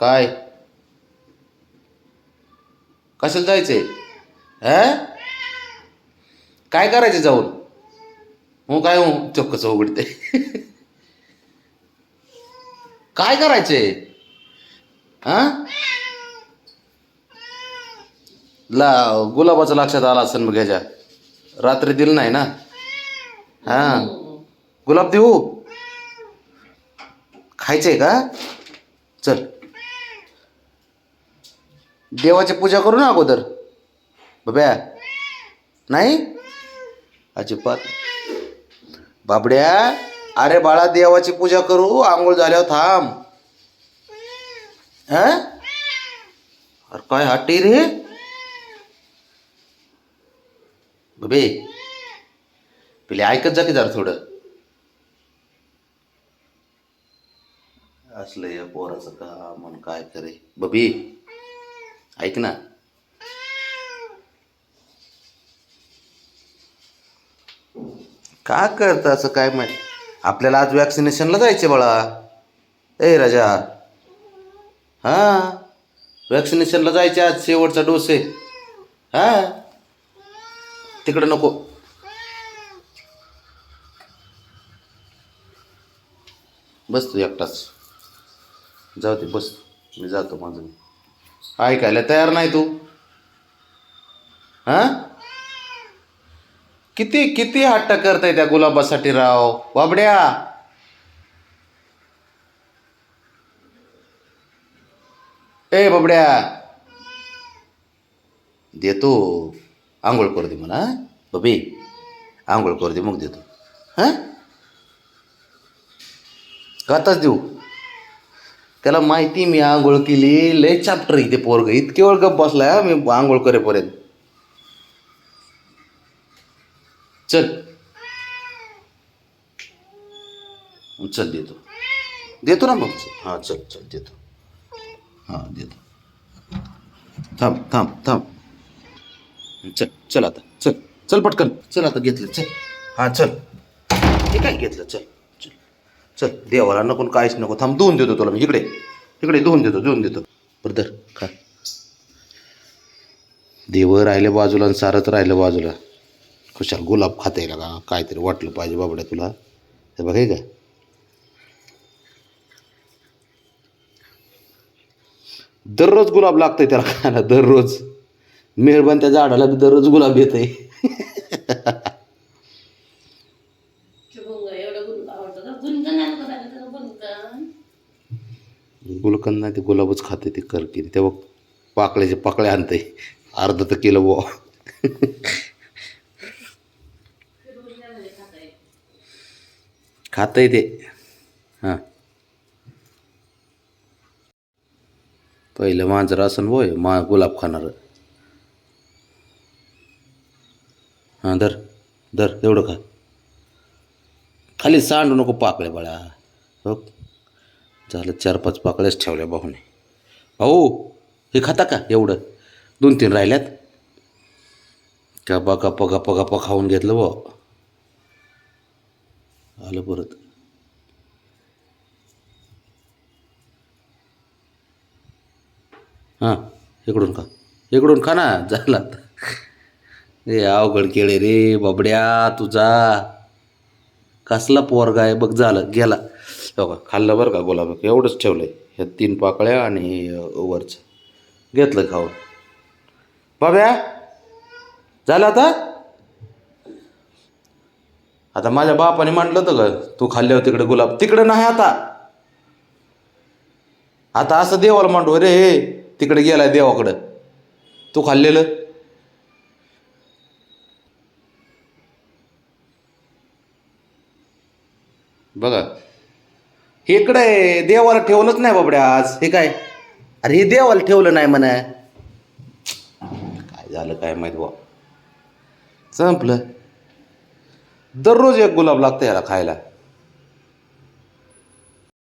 काय? कशाला जायचंय? हा? काय करायचं जाऊन? हो काय हो? चक्कच उघडते काय करायचंय? हा? ला गुलाबाचं लक्षात आला असेल मग ह्याच्या. रात्री दिलं नाही ना? हा? गुलाब देऊ? खायचंय का? चल. देवाची पूजा करू ना अगोदर? बब्या? नाही? अजिबात. बाबड्या अरे बाळा देवाची पूजा करू. आंघोळ झाल्यावर थांब. हा? अरे काय हट्टी रे? बबे पहिले ऐकत जा की जरा थोडं. असलं या पोराचं का मन काय करे बबी ऐक ना. का करतं असं काय माहीत? आपल्याला आज वॅक्सिनेशनला जायचे बाळा. ए राजा. हां? वॅक्सिनेशनला जायचे आज शेवटचा डोस आहे. हां? तिकडं नको. बस तू एकटाच. जाऊ दे बस. मी जातो माझं. मी ऐकायला तयार नाही तू. हां? किती किती हट्ट करताय त्या गुलाबासाठी राव? बाबड्या. ए बाबड्या. देतो. आंघोळ करू दे मला बबी आंघोळ करू दे मग देतो. हां? आताच देऊ. त्याला माहिती मी आंघोळ केली. लय चॅप्टर इथे पोरग. इतके वेळ गप बसलाय मी आंघोळ करेपर्यंत. चल. चल देतो. देतो ना मग. हां चल चल देतो. हां देतो. थांब थांब थांब. चल चल आता. चल चल पटकन. चल आता घेतलं. चल. हां चल. हे काय घेतलं? चल. चल देवाला नको काहीच नको. थांब धुवून देतो तुला मी. इकडे. इकडे धुवून देतो धुवून देतो. बरं धर खा. देव राहिलं बाजूला आणि सारंच राहिलं बाजूला. खुशाल गुलाब खाता येईल का काहीतरी वाटलं पाहिजे बाबड्या तुला. हे बघ का दररोज गुलाब लागतंय त्याला खायला दररोज. मेहरबान त्या झाडाला बी दररोज गुलाब येत आहे शुभंग एवढं गुण आवडतं का गुणगण नाही का झालं त्याचं गुणगण गुलकंद नाही ते गुलाबच खाते ते कर की तेव्हा पाकळ्याचे पाकळ्या आणते. अर्धा तर केलं बुवा. खातंय ते. हां. पहिलं मांजर असन बोय मा गुलाब खाणार. हां धर धर एवढं खा. खाली सांडू नको पाकळ्या बाळा. हो झालं चार पाच पाकळ्याच ठेवल्या भाऊने. भाऊ हे खाता का एवढं? दोन तीन राहिल्यात? गप्पा गप्पा गप्पा गप्पा खाऊन घेतलं भाऊ? आलं परत. हां इकडून खा. इकडून खा ना झाला ए अवघड केळे रे बाबड्या तुझा. कसला पोरगा आहे बघ झालं गेला. हो का खाल्लं बरं का गुलाब? एवढंच ठेवलं आहे ह्या तीन पाकळ्या आणि वरचं. घेतलं खाऊन. बाब्या झालं आता? आता माझ्या बापाने म्हटलं होतं का तू खाल्ल्यावर तिकडे गुलाब तिकडे नाही आता. आता असं देवाला मांडू रे हे तिकडे गेलाय देवाकडं. तू खाल्लेलं? बघा इकडं आहे देवाला ठेवलंच नाही बाबड्या आज. हे काय? अरे हे देवाला ठेवलं नाही म्हणा. काय झालं काय माहीत बा संपलं. दररोज एक गुलाब लागतं याला खायला.